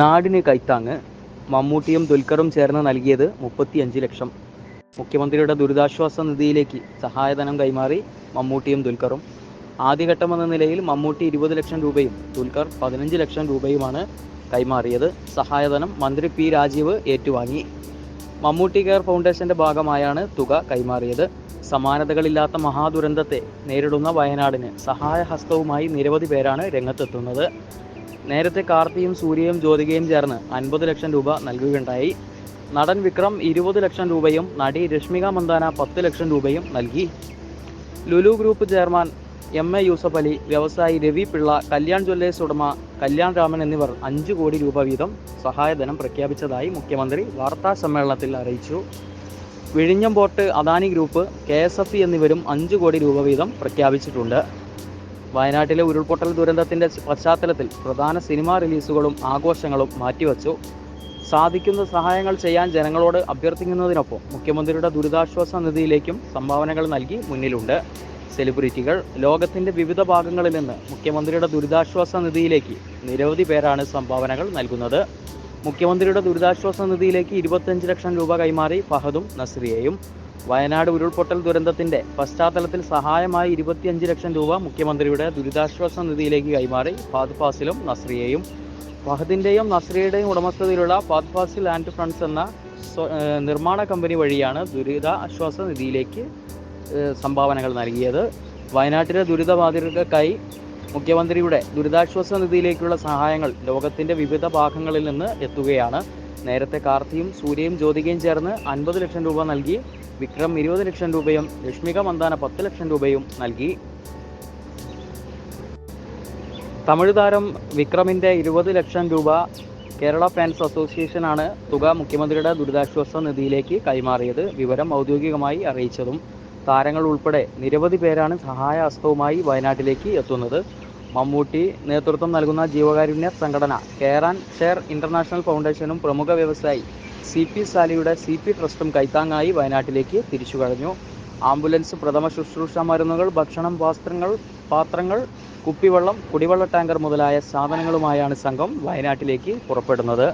നാടിന് കൈത്താങ്ങ് മമ്മൂട്ടിയും ദുൽഖറും ചേർന്ന് നൽകിയത് മുപ്പത്തിയഞ്ച് ലക്ഷം. മുഖ്യമന്ത്രിയുടെ ദുരിതാശ്വാസ നിധിയിലേക്ക് സഹായധനം കൈമാറി മമ്മൂട്ടിയും ദുൽഖറും. ആദ്യഘട്ടം എന്ന നിലയിൽ മമ്മൂട്ടി ഇരുപത് ലക്ഷം രൂപയും ദുൽഖർ പതിനഞ്ച് ലക്ഷം രൂപയുമാണ് കൈമാറിയത്. സഹായധനം മന്ത്രി പി രാജീവ് ഏറ്റുവാങ്ങി. മമ്മൂട്ടി കെയർ ഫൗണ്ടേഷന്റെ ഭാഗമായാണ് തുക കൈമാറിയത്. സമാനതകളില്ലാത്ത മഹാദുരന്തത്തെ നേരിടുന്ന വയനാടിന് സഹായഹസ്തവുമായി നിരവധി പേരാണ് രംഗത്തെത്തുന്നത്. നേരത്തെ കാർത്തിയും സൂര്യയും ജ്യോതികയും ചേർന്ന് അൻപത് ലക്ഷം രൂപ നൽകുകയുണ്ടായി. നടൻ വിക്രം ഇരുപത് ലക്ഷം രൂപയും നടി രശ്മിക മന്ദാന പത്ത് ലക്ഷം രൂപയും നൽകി. Lulu group chairman M A Yusuff Ali വ്യവസായി രവി പിള്ള കല്യാൺ ജ്വല്ലേഴ്സ് ഉടമ കല്യാൺ രാമൻ എന്നിവർ അഞ്ച് കോടി രൂപ വീതം സഹായധനം പ്രഖ്യാപിച്ചതായി മുഖ്യമന്ത്രി വാർത്താ സമ്മേളനത്തിൽ അറിയിച്ചു. വിഴിഞ്ഞം പോർട്ട് അദാനി ഗ്രൂപ്പ് കെ എന്നിവരും അഞ്ച് കോടി രൂപ വീതം പ്രഖ്യാപിച്ചിട്ടുണ്ട്. വയനാട്ടിലെ ഉരുൾപൊട്ടൽ ദുരന്തത്തിന്റെ പശ്ചാത്തലത്തിൽ പ്രധാന സിനിമാ റിലീസുകളും ആഘോഷങ്ങളും മാറ്റിവെച്ചു. സാധിക്കുന്ന സഹായങ്ങൾ ചെയ്യാൻ ജനങ്ങളോട് അഭ്യർത്ഥിക്കുന്നതിനൊപ്പം മുഖ്യമന്ത്രിയുടെ ദുരിതാശ്വാസ നിധിയിലേക്കും സംഭാവനകൾ നൽകി മുന്നിലുണ്ട്. സെലിബ്രിറ്റികൾ ലോകത്തിന്റെ വിവിധ ഭാഗങ്ങളിൽ നിന്ന് മുഖ്യമന്ത്രിയുടെ ദുരിതാശ്വാസ നിധിയിലേക്ക് നിരവധി പേരാണ് സംഭാവനകൾ നൽകുന്നത്. മുഖ്യമന്ത്രിയുടെ ദുരിതാശ്വാസ നിധിയിലേക്ക് ഇരുപത്തഞ്ച് ലക്ഷം രൂപ കൈമാറി ഫഹദും നസ്രിയയും വയനാട് ഉരുൾപൊട്ടൽ ദുരന്തത്തിന്റെ പശ്ചാത്തലത്തിൽ സഹായമായി ഇരുപത്തിയഞ്ച് ലക്ഷം രൂപ മുഖ്യമന്ത്രിയുടെ ദുരിതാശ്വാസ നിധിയിലേക്ക് കൈമാറി ഫാദ് ഫാസിലും നസ്രിയയും. ഫഹദിന്റെയും നസ്രിയയുടെയും ഉടമസ്ഥതയിലുള്ള ഫാദ് ഫാസിൽ ആൻഡ് ഫ്രണ്ട്സ് എന്ന നിർമ്മാണ കമ്പനി വഴിയാണ് ദുരിതാശ്വാസ നിധിയിലേക്ക് സംഭാവനകൾ നൽകിയത്. വയനാട്ടിലെ ദുരിതബാധിതർക്കായി മുഖ്യമന്ത്രിയുടെ ദുരിതാശ്വാസ നിധിയിലേക്കുള്ള സഹായങ്ങൾ ലോകത്തിന്റെ വിവിധ ഭാഗങ്ങളിൽ നിന്ന് എത്തുകയാണ് നേരത്തെ കാർത്തിയും സൂര്യയും ജ്യോതികയും ചേർന്ന് അൻപത് ലക്ഷം രൂപ നൽകി. വിക്രം ഇരുപത് ലക്ഷം രൂപയും രശ്മിക മന്ദാന പത്ത് ലക്ഷം രൂപയും നൽകി. തമിഴ് താരം വിക്രമിന്റെ ഇരുപത് ലക്ഷം രൂപ കേരള ഫാൻസ് അസോസിയേഷനാണ് തുക മുഖ്യമന്ത്രിയുടെ ദുരിതാശ്വാസ നിധിയിലേക്ക് കൈമാറിയത്. വിവരം ഔദ്യോഗികമായി അറിയിച്ചതും താരങ്ങൾ ഉൾപ്പെടെ നിരവധി പേരാണ് സഹായഹസ്തവുമായി വയനാട്ടിലേക്ക് എത്തുന്നത്. മമ്മൂട്ടി നേതൃത്വം നൽകുന്ന ജീവകാരുണ്യ സംഘടന കെയർ ആൻഡ് ഷെയർ ഇന്റർനാഷണൽ ഫൗണ്ടേഷനും പ്രമുഖ വ്യവസായി സി പി സാലിയുടെ സി പി ട്രസ്റ്റും കൈത്താങ്ങായി വയനാട്ടിലേക്ക് തിരിച്ചു കഴിഞ്ഞു ആംബുലൻസ് പ്രഥമ ശുശ്രൂഷ മരുന്നുകൾ ഭക്ഷണം വസ്ത്രങ്ങൾ പാത്രങ്ങൾ കുപ്പിവെള്ളം കുടിവെള്ള ടാങ്കർ മുതലായ സാധനങ്ങളുമായാണ് സംഘം വയനാട്ടിലേക്ക് പുറപ്പെടുന്നത്.